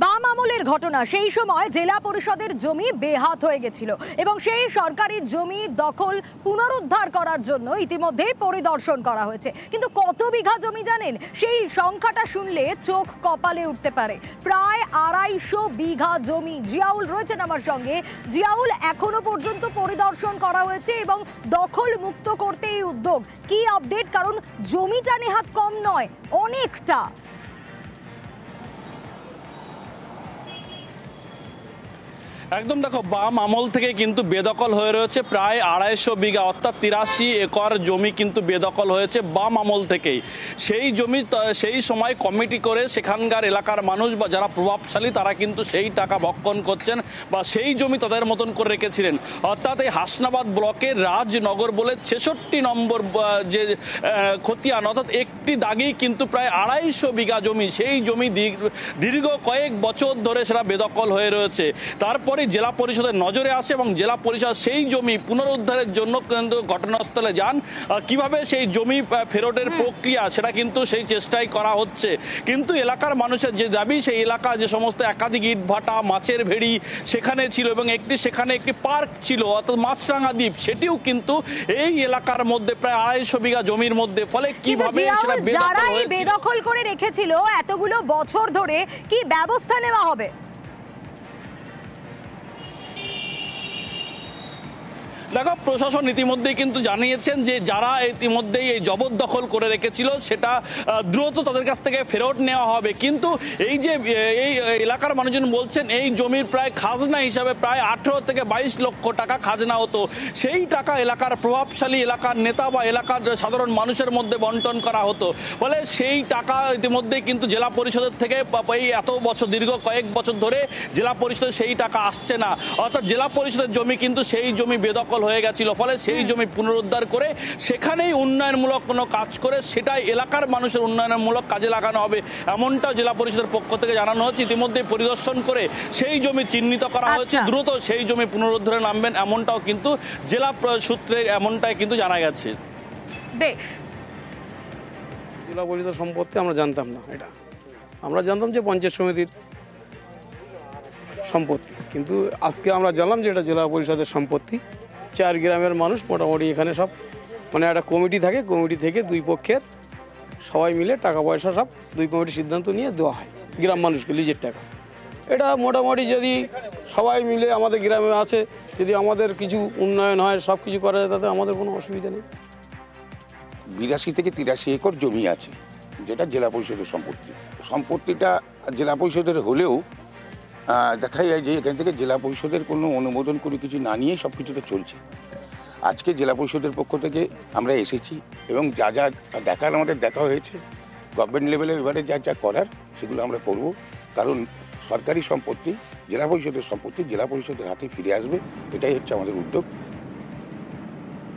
বাম আমলের ঘটনা, সেই সময় জেলা পরিষদের জমি বেহাত হয়ে গেছিল এবং সেই সরকারি জমি দখল পুনরুদ্ধার করার জন্য ইতিমধ্যে পরিদর্শন করা হয়েছে। কিন্তু কত বিঘা জমি জানেন? সেই সংখ্যাটা শুনলে চোখ কপালে উঠতে পারে। প্রায় আড়াইশো বিঘা জমি। জিয়াউল রয়েছেন আমার সঙ্গে। জিয়াউল, এখনও পর্যন্ত পরিদর্শন করা হয়েছে এবং দখল মুক্ত করতে এই উদ্যোগ। কি আপডেট? কারণ জমিটা নেহাত কম নয়, অনেকটা। একদম দেখো, বাম আমল থেকে কিন্তু বেদখল হয়ে রয়েছে, প্রায় আড়াইশো বিঘা, অর্থাৎ তিরাশি একর জমি কিন্তু বেদখল হয়েছে বাম আমল থেকেই। সেই জমি সেই সময় কমিটি করে সেখানকার এলাকার মানুষ বা যারা প্রভাবশালী, তারা কিন্তু সেই টাকা ভক্ষণ করছেন বা সেই জমি তাদের মতন করে রেখেছিলেন। অর্থাৎ এই হাসনাবাদ ব্লকের রাজনগর বলে ছেষট্টি নম্বর যে খতিয়ান, অর্থাৎ একটি দাগেই কিন্তু প্রায় আড়াইশো বিঘা জমি, সেই জমি দীর্ঘ- দীর্ঘ কয়েক বছর ধরে সেটা বেদখল হয়ে রয়েছে। তারপরে জেলা পরিষদের নজরে আসে এবং জেলা পরিষদ সেই জমি পুনরুদ্ধারের জন্য কিন্তু ঘটনাস্থলে যান। কীভাবে সেই জমি ফেরতের প্রক্রিয়া সেটা কিন্তু সেই চেষ্টাই করা হচ্ছে। কিন্তু এলাকার মানুষের যে দাবি সেই এলাকা যে সমস্ত একাধিক ইট ভাটা মাছের ভেড়ি সেখানে ছিল এবং একটি সেখানে একটি পার্ক ছিল অর্থাৎ মাছরাঙা দ্বীপ সেটিও কিন্তু এই এলাকার মধ্যে প্রায় আড়াইশো বিঘা জমির মধ্যে। ফলে কীভাবে সেটা বেদখল করে রেখেছিল এতগুলো বছর ধরে কি ব্যবস্থা নেওয়া হবে? দেখো, প্রশাসন ইতিমধ্যেই কিন্তু জানিয়েছেন যে যারা ইতিমধ্যেই এই জবরদখল করে রেখেছিল, সেটা দ্রুত তাদের কাছ থেকে ফেরত নেওয়া হবে। কিন্তু এই যে, এই এলাকার মানুষজন বলছেন, এই জমির প্রায় খাজনা হিসাবে প্রায় আঠেরো থেকে বাইশ লক্ষ টাকা খাজনা হতো। সেই টাকা এলাকার প্রভাবশালী এলাকার নেতা বা এলাকার সাধারণ মানুষের মধ্যে বন্টন করা হতো। ফলে সেই টাকা ইতিমধ্যেই কিন্তু জেলা পরিষদের থেকে এই এত বছর, দীর্ঘ কয়েক বছর ধরে জেলা পরিষদে সেই টাকা আসছে না। অর্থাৎ জেলা পরিষদের জমি কিন্তু সেই জমি বেদখল হয়ে গেছিল ফলে সেই জমি পুনরুদ্ধার করে সেখানেই উন্নয়নমূলক কোনো কাজ করে সেটাই এলাকার মানুষের উন্নয়নমূলক কাজে লাগানো হবে এমনটা জেলা পরিষদের পক্ষ থেকে জানানো হচ্ছে। ইতিমধ্যে পরিদর্শন করে সেই জমি চিহ্নিত করা হয়েছে আচ্ছা। দ্রুত সেই জমি পুনরুদ্ধারে নামবেন এমনটাও কিন্তু জেলা সূত্রে এমনটাই কিন্তু জানা গেছে। জেলা পরিষদ সম্পত্তি আমরা জানতাম না এটা। আমরা জানতাম যে পঞ্চায়েত সমিতির সম্পত্তি কিন্তু আজকে আমরা জানলাম যে এটা জেলা পরিষদের সম্পত্তি। চার গ্রামের মানুষ মোটামুটি এখানে সব মানে একটা কমিটি থাকে, কমিটি থেকে দুই পক্ষের সবাই মিলে টাকা পয়সা সব দুই কমিটির সিদ্ধান্ত নিয়ে দেওয়া হয়, গ্রাম মানুষকে লিজের টাকা। এটা মোটামুটি যদি সবাই মিলে আমাদের গ্রামে আছে, যদি আমাদের কিছু উন্নয়ন হয়, সব কিছু করা যায়, তাতে আমাদের কোনো অসুবিধা নেই। বিরাশি থেকে তিরাশি একর জমি আছে, যেটা জেলা পরিষদের সম্পত্তি। সম্পত্তিটা জেলা পরিষদের হলেও দেখা যায় যে এখান থেকে জেলা পরিষদের কোনো অনুমোদন করে কিছু না নিয়ে সব কিছুটা চলছে। আজকে জেলা পরিষদের পক্ষ থেকে আমরা এসেছি এবং যা যা দেখার আমাদের দেখা হয়েছে গভর্নমেন্ট লেভেলে এবারে যা যা করার সেগুলো আমরা করব। কারণ সরকারি সম্পত্তি, জেলা পরিষদের সম্পত্তি জেলা পরিষদের হাতে ফিরে আসবে, এটাই হচ্ছে আমাদের উদ্যোগ।